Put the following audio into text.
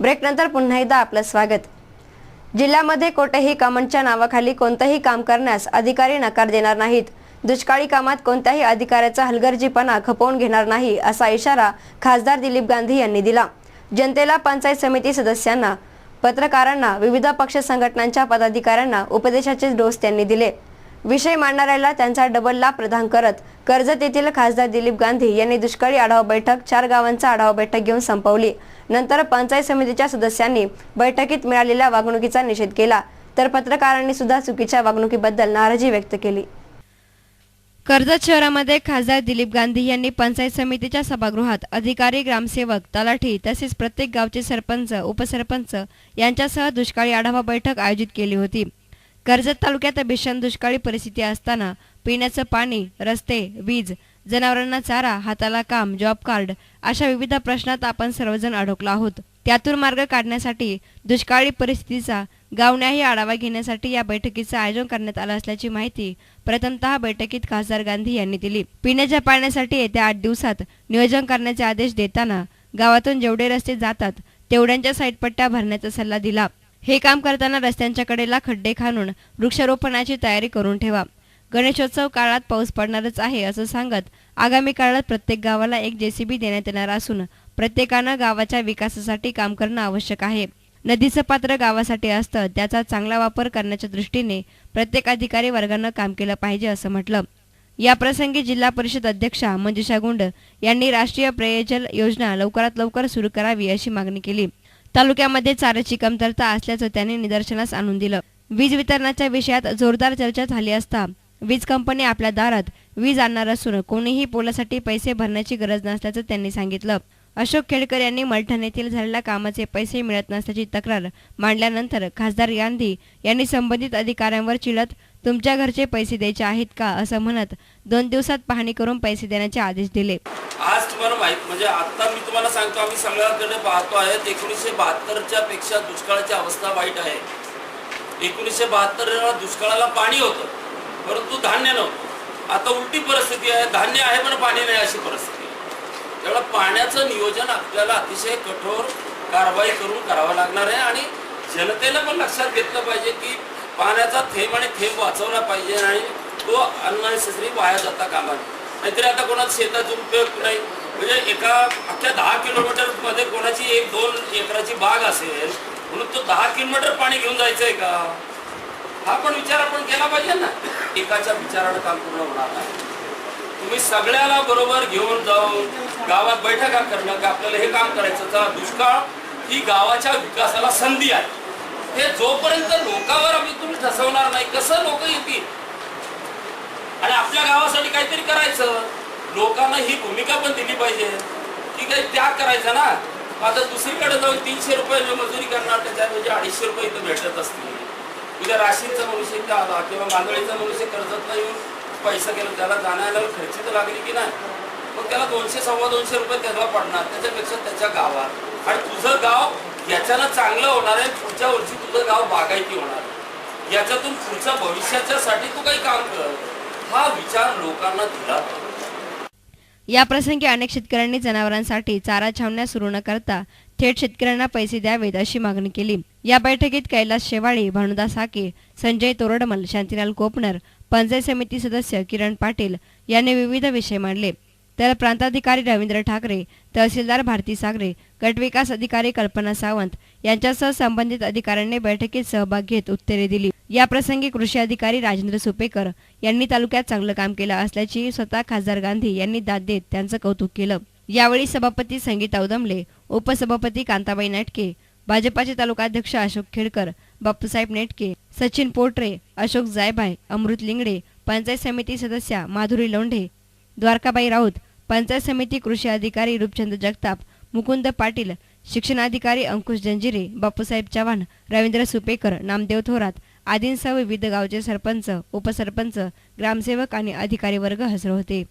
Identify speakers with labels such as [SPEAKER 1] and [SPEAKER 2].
[SPEAKER 1] ब्रेकनंतर पुन्हा एकदा आपलं स्वागत. जिल्ह्यामध्ये कोठेही कामांच्या नावाखाली कोणतंही काम करण्यास अधिकारी नकार देणार नाहीत. दुष्काळी कामात कोणत्याही अधिकाऱ्याचा हलगर्जीपणा खपवून घेणार नाही असा इशारा खासदार दिलीप गांधी यांनी दिला. जनतेला पंचायत समिती सदस्यांना पत्रकारांना विविध पक्ष संघटनांच्या पदाधिकाऱ्यांना उपदेशाचे डोस त्यांनी दिले. विषय मांडणाऱ्याला त्यांचा डबल लाभ प्रदान करत कर्जत येथील खासदार दिलीप गांधी यांनी दुष्काळी आढावा बैठक चार गावांचा आढावा बैठक घेऊन संपवली. नंतर पंचायत समितीच्या सदस्यांनी बैठकीत मिळालेल्या वागणुकीचा निषेध केला. तर पत्रकारांनी सुद्धा चुकीच्या वागणुकीबद्दल नाराजी व्यक्त केली. कर्जत शहरामध्ये खासदार दिलीप गांधी यांनी पंचायत समितीच्या सभागृहात अधिकारी ग्रामसेवक तलाठी तसेच प्रत्येक गावचे सरपंच उपसरपंच यांच्यासह दुष्काळी आढावा बैठक आयोजित केली होती. कर्जत तालुक्यात भीषण दुष्काळी परिस्थिती असताना पिण्याचं पाणी रस्ते वीज जनावरांना चारा हाताला काम जॉब कार्ड अशा विविध प्रश्नात आपण सर्वजण अडकलो आहोत. त्यातून मार्ग काढण्यासाठी दुष्काळी परिस्थितीचा गावण्याही आढावा घेण्यासाठी या बैठकीचं आयोजन करण्यात आलं असल्याची माहिती प्रथमतः बैठकीत खासदार गांधी यांनी दिली. पिण्याच्या पाण्यासाठी येत्या आठ दिवसात नियोजन करण्याचे आदेश देताना गावातून जेवढे रस्ते जातात तेवढ्यांच्या साईडपट्ट्या भरण्याचा सल्ला दिला. हे काम करताना रस्त्यांच्या कडेला खड्डे खाणून वृक्षारोपणाची तयारी करून ठेवा. गणेशोत्सव काळात पाऊस पडणारच आहे असं सांगत आगामी काळात प्रत्येक गावाला एक जेसीबी देण्यात येणार असून प्रत्येकानं गावाच्या विकासासाठी काम करणं आवश्यक आहे. नदीचं पात्र गावासाठी असतं त्याचा चांगला वापर करण्याच्या दृष्टीने प्रत्येक अधिकारी वर्गानं काम केलं पाहिजे असं म्हटलं. याप्रसंगी जिल्हा परिषद अध्यक्षा मंजुषा गुंड यांनी राष्ट्रीय पेयजल योजना लवकरात लवकर सुरू करावी अशी मागणी केली. तालुक्यामध्ये चाऱ्याची कमतरता असल्याचं त्यांनी निदर्शनास आणून दिलं. वीज वितरणाच्या विषयात जोरदार चर्चा झाली असता वीज कंपनी आपल्या दारात वीज आणणार असून कोणीही पोलासाठी पैसे भरण्याची गरज नसल्याचं त्यांनी सांगितलं. अशोक खेडकर यांनी मलठण येथील झालेल्या कामाचे पैसे मिळत नसल्याची तक्रार मांडल्यानंतर खासदार गांधी यांनी संबंधित अधिकाऱ्यांवर चिडत तुमच्या घरचे पैसे द्यायचे आहेत का? असं म्हणत दोन दिवसात पाहणी करून पैसे देण्याचे आदेश दिले.
[SPEAKER 2] आज तुम्हाला माहीत म्हणजे आता मी तुम्हाला सांगतो आम्ही सगळ्याकडे पाहतो आहे एकोणीसशे बहात्तरच्या पेक्षा दुष्काळाची अवस्था वाईट आहे. एकोणीसशे बहात्तरला दुष्काळाला पाणी होतं परंतु धान्य नव्हतं. आता उलटी परिस्थिती आहे धान्य आहे पण पाणी नाही अशी परिस्थिती आहे. त्यामुळे पाण्याचं नियोजन आपल्याला अतिशय कठोर कारवाई करून करावं लागणार आहे आणि जनतेला पण लक्षात घेतलं पाहिजे की पाण्याचा थेंब आणि थेंब वाचवला पाहिजे आणि तो अननेसेसरी वाया जाता कामा नये. नाहीतरी आता कोणाचा शेताचा उपयोग नाही. म्हणजे एका अख्ख्या दहा किलोमीटरमध्ये कोणाची एक दोन एकराची बाग असेल म्हणून तो दहा किलोमीटर पाणी घेऊन जायचं आहे का? हा पण विचार आपण केला पाहिजे ना. एकाच्या विचारानं काम पूर्ण होणार नाही. तुम्ही सगळ्याला बरोबर घेऊन जाऊन गावात बैठका करणं का आपल्याला हे काम करायचं तर दुष्काळ ही गावाच्या विकासाला संधी आहे. हे जोपर्यंत लोकांवर आम्ही तुम्ही ठसवणार नाही कसं लोक येतील? आणि आपल्या गावासाठी काहीतरी करायचं. लोकांना ही भूमिका पण दिली पाहिजे. की काही त्याग करायचा ना. आता दुसरीकडे जाऊन तीनशे रुपये मजुरी करणार त्याच्याऐवजी अडीचशे रुपये इथं भेटत असतील. उद्या राशींचा मनुष्य इथं आला? किंवा मांदळीचा मनुष्य कर्जत येऊन पैसा गेला त्याला जाण्याला खर्ची तर लागली की नाही? मग त्याला दोनशे सव्वा दोनशे रुपये त्याला पडणार त्याच्यापेक्षा त्याच्या गावात. आणि तुझं गाव याच्यानं चांगलं होणार आहे पुढच्या वर्षी तुझं गाव बागायती होणार आहे. याच्यातून पुढच्या भविष्याच्यासाठी तू काही काम कर. हा विचार लोकांना दिला
[SPEAKER 1] या प्रसंगी अनेक शेतकऱ्यांनी जनावरांसाठी चारा छावण्या सुरू न करता थेट शेतकऱ्यांना पैसे द्यावेत अशी मागणी केली. या बैठकीत कैलास शेवाळे भानुदास हाके संजय तोरडमल शांतीलाल कोपनर पंचायत समिती सदस्य किरण पाटील यांनी विविध विषय मांडले. तर प्रांताधिकारी रवींद्र ठाकरे तहसीलदार भारती सागरे गटविकास अधिकारी कल्पना सावंत यांच्यासह संबंधित अधिकाऱ्यांनी बैठकीत सहभाग घेत उत्तरे दिली. या प्रसंगी कृषी अधिकारी राजेंद्र सुपेकर यांनी तालुक्यात चांगलं काम केलं असल्याची स्वतः खासदार गांधी यांनी दाद देत त्यांचं कौतुक केलं. यावेळी सभापती संगीता उदमले उपसभापती कांताबाई नाटके भाजपाचे तालुकाध्यक्ष अशोक खेडकर बापूसाहेब नेटके सचिन पोटरे अशोक जायभाय अमृत लिंगडे पंचायत समिती सदस्या माधुरी लोंढे द्वारकाबाई राऊत पंचायत समिती कृषी अधिकारी रूपचंद जगताप मुकुंद पाटील शिक्षणाधिकारी अंकुश जंजिरे बापूसाहेब चव्हाण रवींद्र सुपेकर नामदेव थोरात आदींसह विविध गावचे सरपंच उपसरपंच ग्रामसेवक आणि अधिकारी वर्ग हजर होते